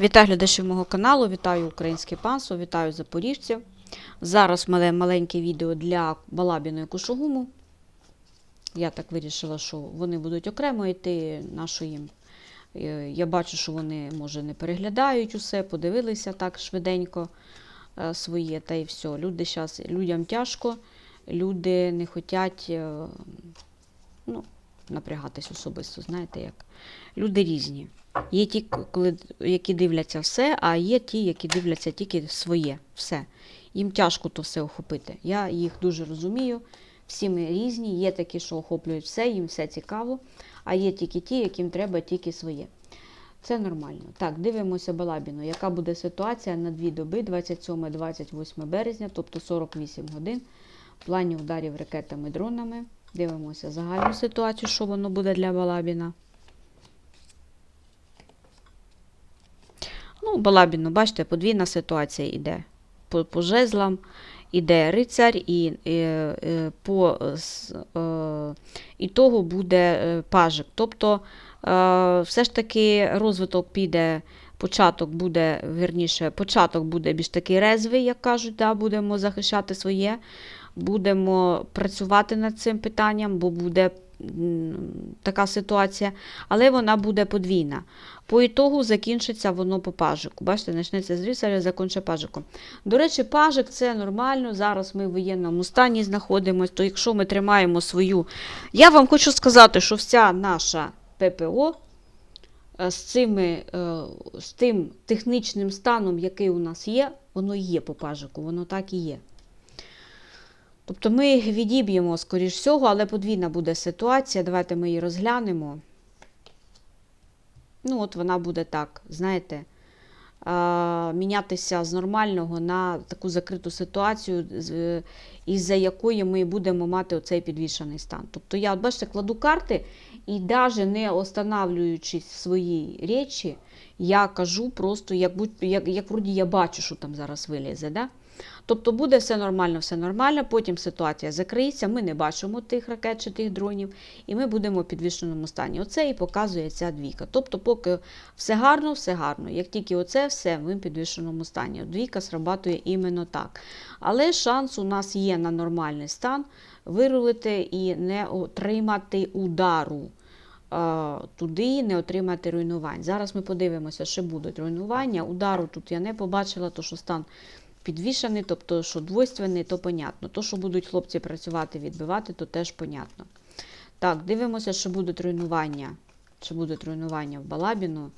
Вітаю глядачів мого каналу, вітаю українське панство, вітаю запоріжців. Зараз мале, маленьке відео для Балабіної Кушугуму. Я так вирішила, що вони будуть окремо йти, нашу. Е, Я бачу, що вони, може, не переглядають усе, подивилися так швиденько е, своє, та й все. Люди щас, людям тяжко, люди не хочуть ну, напрягатись особисто, знаєте як. Люди різні. Є ті, коли, які дивляться все, а є ті, які дивляться тільки своє, все. Їм тяжко то все охопити. Я їх дуже розумію. Всі ми різні, є такі, що охоплюють все, їм все цікаво, а є тільки ті, яким треба тільки своє. Це нормально. Так, дивимося Балабіну. Яка буде ситуація на дві доби, 27-28 березня, тобто 48 годин, в плані ударів ракетами дронами. Дивимося загальну ситуацію, що воно буде для Балабіна. Ну, Балабіну, бачите, подвійна ситуація йде. По, по жезлам іде рицар, і е, е, по е, ітогу буде е, пажик. Тобто, все ж таки розвиток піде, початок буде, вірніше, початок буде більш такий резвий, як кажуть, да, будемо захищати своє, будемо працювати над цим питанням, бо буде така ситуація, але вона буде подвійна. По ітогу закінчиться воно по пажику. Бачите, почнеться з рицаря, закінчиться пажиком. До речі, пажик це нормально. Зараз ми в воєнному стані знаходимося, то якщо ми тримаємо свою. Я вам хочу сказати, що вся наша ППО е, з, цими, е, з тим технічним станом, який у нас є, воно є по пажику, воно так і є. Тобто ми відіб'ємо, скоріш всього, але подвійна буде ситуація. Давайте ми її розглянемо. Ну, от вона буде так, знаєте, мінятися з нормального на таку закриту ситуацію, е, із-за якої ми будемо мати оцей підвішений стан. Тобто я, от бачите, кладу карти і навіть не останавлюючись в своїй речі, я кажу просто, як, як, як вроді я бачу, що там зараз вилізе. Да? Тобто буде все нормально, все нормально, потім ситуація закриється, ми не бачимо тих ракет чи тих дронів, і ми будемо в підвішеному стані. Оце і показує ця двійка. Тобто, поки все гарно, все гарно. Як тільки оце все, ми в підвішеному стані. Двійка срабатує іменно так. Але шанс у нас є на нормальний стан вирулити і не отримати удару. е, Туди не отримати руйнувань. Зараз ми подивимося, що будуть руйнування. Удару тут я не побачила, то що стан підвішаний, тобто, що двойственний, то понятно. То, що будуть хлопці працювати, відбивати, то теж понятно. Так, дивимося, що будуть руйнування. Чи будуть руйнування в Балабіну,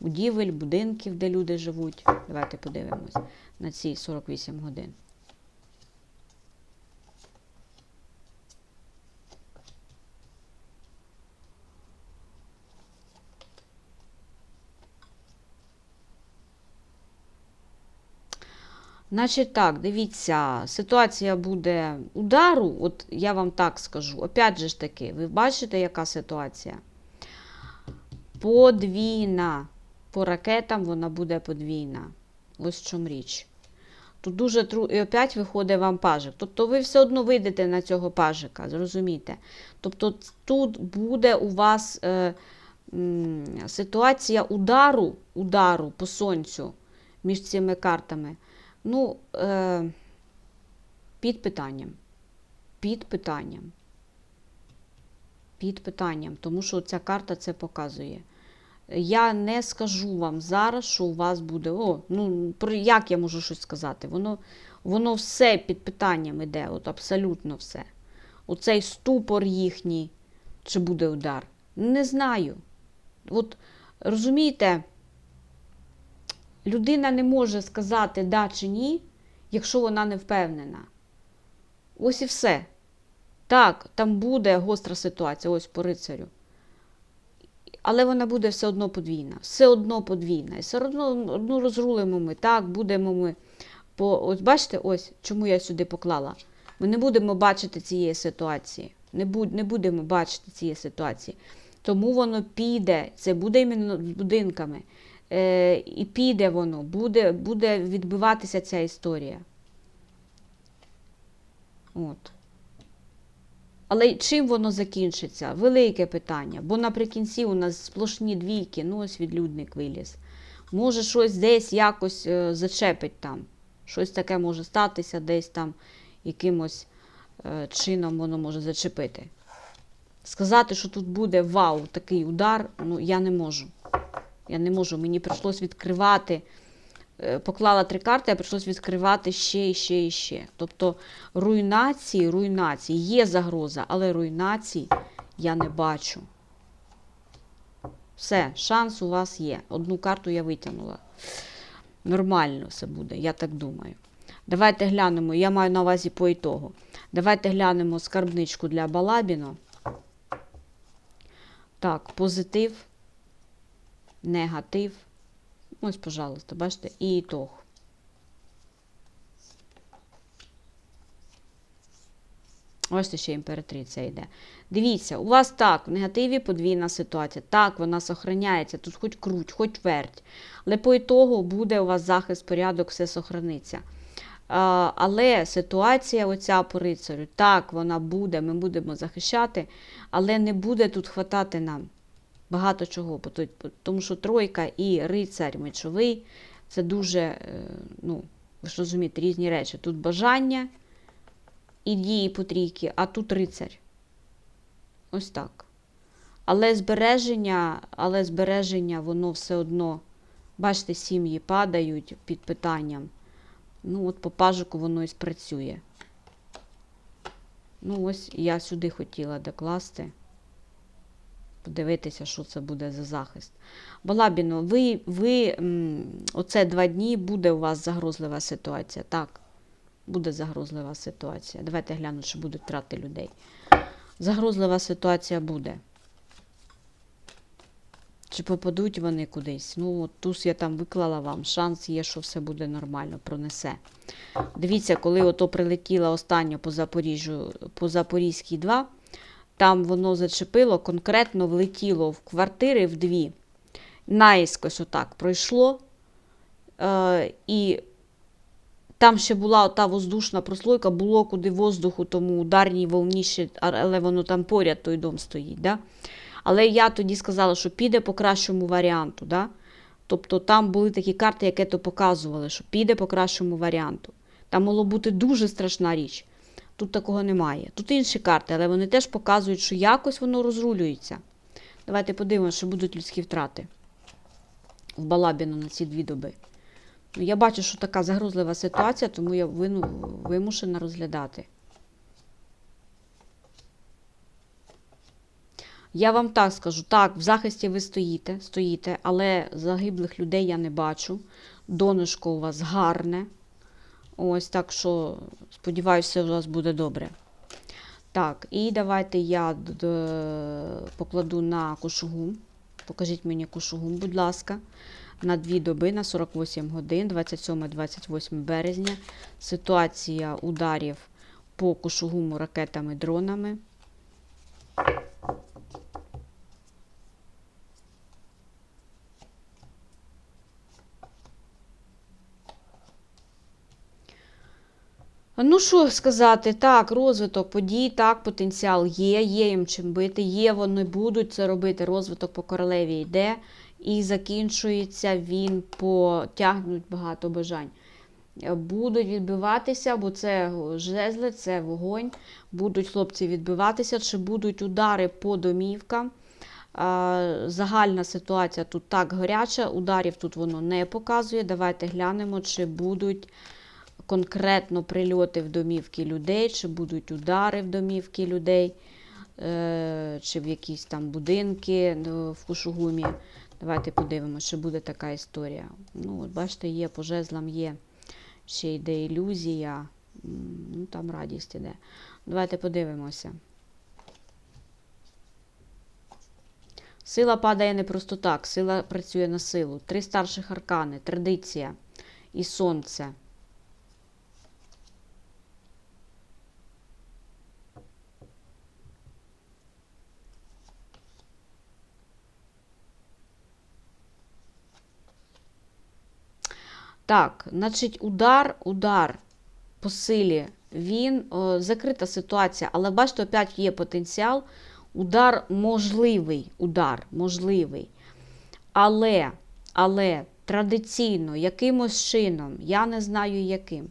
будівель, будинків, де люди живуть. Давайте подивимось на ці 48 годин. Значить так, дивіться, ситуація буде удару, от я вам так скажу. Опять же ж таки, ви бачите, яка ситуація? Подвійна. По ракетам вона буде подвійна. Ось в чому річ. Тут дуже тру... І опять виходить вам пажик. Тобто ви все одно вийдете на цього пажика, зрозумієте? Тобто тут буде у вас е, м, ситуація удару, удару по сонцю між цими картами. Ну, е, під питанням. Під питанням. Під питанням, тому що ця карта це показує. Я не скажу вам зараз, що у вас буде. О, ну про як я можу щось сказати? Воно, воно все під питанням іде, от абсолютно все. Оцей ступор їхній, чи буде удар. Не знаю. От розумієте, людина не може сказати да чи ні, якщо вона не впевнена. Ось і все. Так, там буде гостра ситуація, ось по рицарю. Але вона буде все одно подвійна. Все одно подвійна. І все одно одну розрулимо ми. Так, будемо ми. По, ось бачите, ось чому я сюди поклала. Ми не будемо бачити цієї ситуації. Не, буд, не будемо бачити цієї ситуації. Тому воно піде. Це буде іменно з будинками. Е, і піде воно, буде, буде відбиватися ця історія. От. Але чим воно закінчиться? Велике питання. Бо наприкінці у нас сплошні двійки, ну ось відлюдник виліз. Може, щось десь якось е, зачепить там. Щось таке може статися, десь там якимось е, чином воно може зачепити. Сказати, що тут буде вау, такий удар, ну я не можу. Я не можу. Мені прийшлось відкривати. е, Поклала три карти, а прийшлось відкривати ще і ще і ще. Тобто руйнації, руйнації, є загроза, але руйнацій я не бачу. Все, шанс у вас є. Одну карту я витягнула. Нормально все буде, я так думаю. Давайте глянемо, я маю на увазі по ітогу. Давайте глянемо скарбничку для Балабіно. Так, позитив, негатив. Ось, пожалуйста, бачите, і ітог. Ось ще імператриця йде. Дивіться, у вас так, в негативі подвійна ситуація. Так, вона сохраняється, тут хоч круть, хоч верть. Але по ітогу буде у вас захист, порядок, все сохраниться. Але ситуація оця по рицарю, так, вона буде, ми будемо захищати, але не буде тут хватати нам багато чого. Тому що тройка і рицар мечовий це дуже, е, ну, ви ж розумієте, різні речі. Тут бажання і дії по трійки, а тут рицар. Ось так. Але збереження, але збереження, воно все одно, бачите, сім'ї падають під питанням. Ну, от по пажику воно і спрацює. Ну, ось я сюди хотіла докласти. Подивитися, що це буде за захист. Балабіно, ви, ви оце два дні буде у вас загрозлива ситуація. Так, буде загрозлива ситуація. Давайте глянемо, чи будуть втрати людей. Загрозлива ситуація буде. Чи попадуть вони кудись? Ну, от туз я там виклала вам. Шанс є, що все буде нормально, пронесе. Дивіться, коли ото прилетіла останнє по Запоріжжю, по Запорізькій 2, там воно зачепило, конкретно влетіло в квартири в дві. Наїскось отак пройшло. Е, і там ще була та воздушна прослойка, було куди воздуху, тому ударній волні ще, але воно там поряд той дом стоїть. Да? Але я тоді сказала, що піде по кращому варіанту. Да? Тобто там були такі карти, які то показували, що піде по кращому варіанту. Там могло бути дуже страшна річ. Тут такого немає. Тут інші карти, але вони теж показують, що якось воно розрулюється. Давайте подивимося, що будуть людські втрати в Балабіно на ці дві доби. Ну, Я бачу, що така загрозлива ситуація, тому я вину, вимушена розглядати. Я вам так скажу, так, в захисті ви стоїте, стоїте, але загиблих людей я не бачу. Донышко у вас гарне. Ось так що, сподіваюся, у вас буде добре. Так, і давайте я покладу на кошугум. Покажіть мені кошугум, будь ласка, на дві доби, на 48 годин, 27-28 березня. Ситуація ударів по кошугуму ракетами, Ну, що сказати, так, розвиток подій, так, потенціал є, є їм чим бити, є, вони будуть це робити. Розвиток по королеві йде і закінчується він по тягнуть багато бажань. Будуть відбиватися, бо це жезли, це вогонь. Будуть хлопці відбиватися, чи будуть удари по домівкам. Загальна ситуація тут так гаряча, ударів тут воно не показує. Давайте глянемо, чи будуть конкретно прильоти в домівки людей, чи будуть удари в домівки людей, е, чи в якісь там будинки ну, в Кушугумі. Давайте подивимося, чи буде така історія. Ну, от бачите, є по жезлам, є ще йде ілюзія. Ну, там радість іде. Давайте подивимося. Сила падає не просто так, сила працює на силу. Три старших аркани, традиція і сонце. Так, значить, удар, удар по силі. Він о, закрита ситуація, але бачите, опять є потенціал. Удар можливий, удар можливий. Але, але традиційно, якимось чином, я не знаю яким,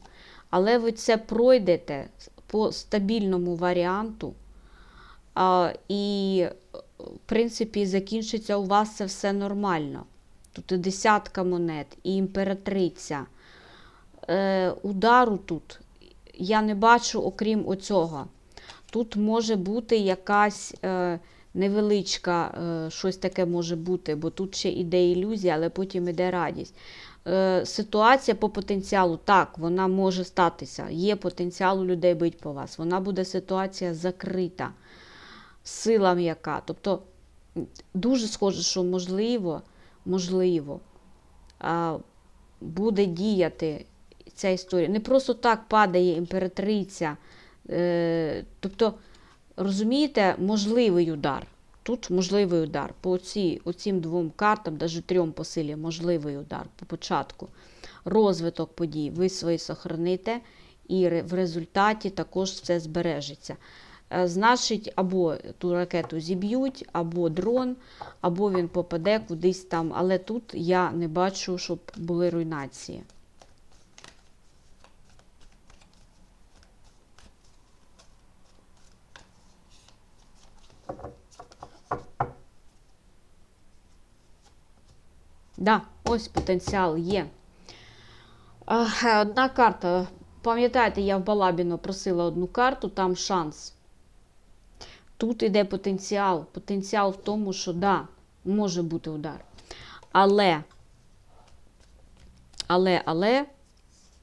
але ви це пройдете по стабільному варіанту, а, і, в принципі, закінчиться у вас це все нормально. І десятка монет, і імператриця. Е, удару тут я не бачу, окрім оцього. Тут може бути якась е, невеличка, е, щось таке може бути, бо тут ще іде ілюзія, але потім іде радість. Е, ситуація по потенціалу, так, вона може статися. Є потенціал у людей бити по вас. Вона буде ситуація закрита, сила м'яка. Тобто дуже схоже, що можливо, можливо, буде діяти ця історія. Не просто так падає імператриця. Е, тобто, розумієте, можливий удар. Тут можливий удар. По оці, оцім двом картам, навіть трьом по силі, можливий удар по початку. Розвиток подій ви свої сохраните, і в результаті також все збережеться. Е, Значить, або ту ракету зіб'ють, або дрон, або він попаде кудись там. Але тут я не бачу, щоб були руйнації. Да, ось потенціал є. Е, Одна карта. Пам'ятаєте, я в Балабіно просила одну карту, там шанс. Тут іде потенціал. Потенціал в тому, що да, може бути удар. Але, але, але,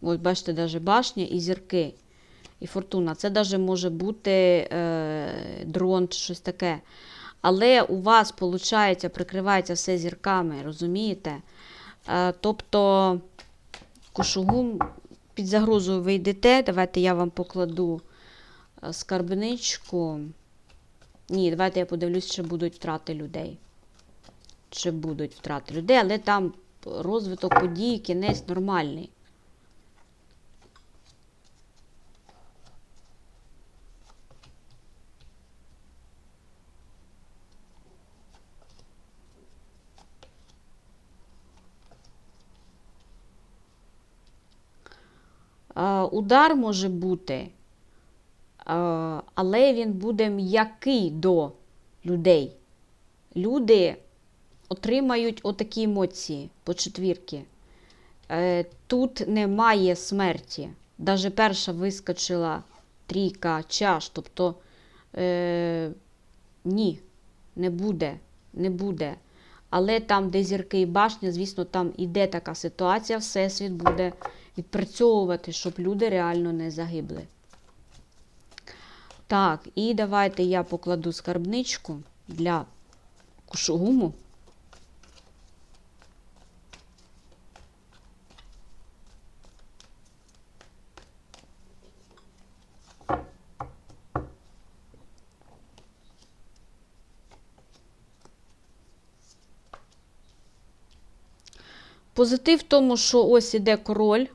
ось бачите, навіть башня і зірки, і фортуна. Це навіть може бути е, дрон чи щось таке. Але у вас, виходить, прикривається все зірками, розумієте? Е, тобто, кушугум під загрозою ви йдете. Давайте я вам покладу е, скарбничку. Ні, давайте я подивлюсь, чи будуть втрати людей. Чи будуть втрати людей, але там розвиток подій, кінець нормальний. Удар може бути, але він буде м'який до людей. Люди отримають отакі емоції по четвірки. Е, Тут немає смерті. Даже перша вискочила трійка чаш. Тобто е, ні, не буде, не буде. Але там, де зірки і башня, звісно, там іде така ситуація, Всесвіт буде відпрацьовувати, щоб люди реально не загибли. Так, і давайте я покладу скарбничку для кушугуму. Позитив в тому, що ось іде король.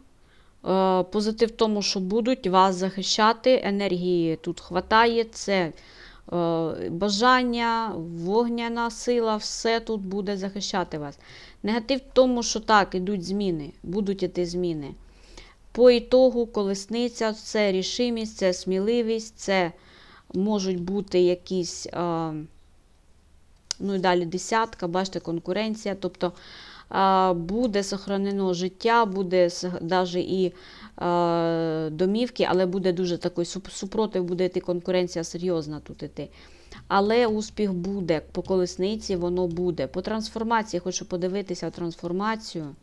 Е, Позитив в тому, що будуть вас захищати. Енергії тут хватає. Це е, бажання, вогняна сила, все тут буде захищати вас. Негатив в тому, що так, ідуть зміни, будуть іти зміни. По ітогу колесниця це рішимість, це сміливість, це можуть бути якісь. Е, ну і далі десятка, бачите, конкуренція. Тобто буде сохранено життя, буде навіть і домівки, але буде дуже такий супротив, буде йти конкуренція серйозна тут іти. Але успіх буде по колесниці, воно буде. По трансформації, хочу подивитися трансформацію.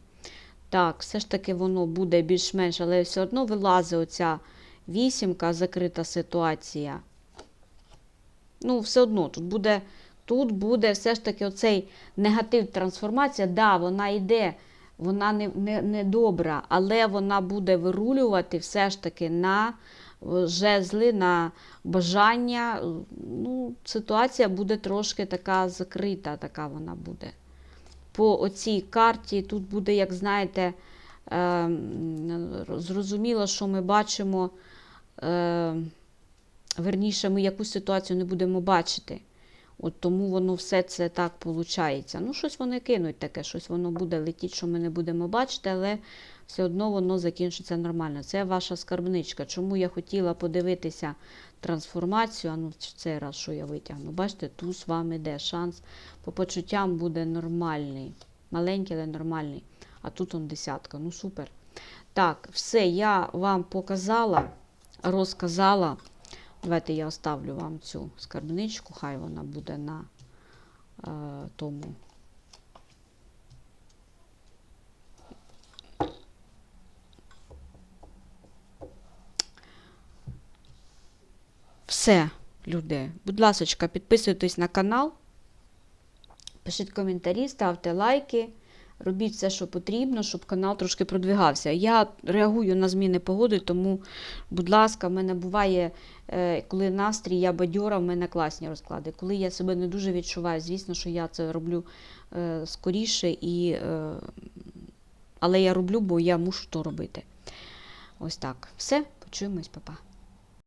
Так, все ж таки воно буде більш-менш, але все одно вилазить оця вісімка, закрита ситуація. Ну, все одно тут буде, тут буде все ж таки оцей негатив трансформація. Да, вона йде, вона не, не, не добра, але вона буде вирулювати все ж таки на е, жезли, на бажання. Ну, ситуація буде трошки така закрита, така вона буде. По оцій карті тут буде, як знаєте, е, зрозуміло, що ми бачимо. Е, верніше, ми якусь ситуацію не будемо бачити. От тому воно все це так виходить. Ну, щось вони кинуть таке, щось воно буде летіти, що ми не будемо бачити, але все одно воно закінчиться нормально. Це ваша скарбничка. Чому я хотіла подивитися трансформацію, а ну в цей раз, що я витягну. Бачите, туз вам іде. Шанс по почуттям буде нормальний. Маленький, але нормальний. А тут он десятка. Ну супер. Так, все, я вам показала, розказала. Давайте я оставлю вам цю скарбничку, хай вона буде на е, тому. Все, люди. Будь ласка, підписуйтесь на канал, пишіть коментарі, ставте лайки. Робіть все, що потрібно, щоб канал трошки продвигався. Я реагую на зміни погоди, тому, будь ласка, в мене буває, е, коли настрій, я бадьора, в мене класні розклади. Коли я себе не дуже відчуваю, звісно, що я це роблю е, скоріше, і, е, але я роблю, бо я мушу то робити. Ось так. Все, почуємось, па-па.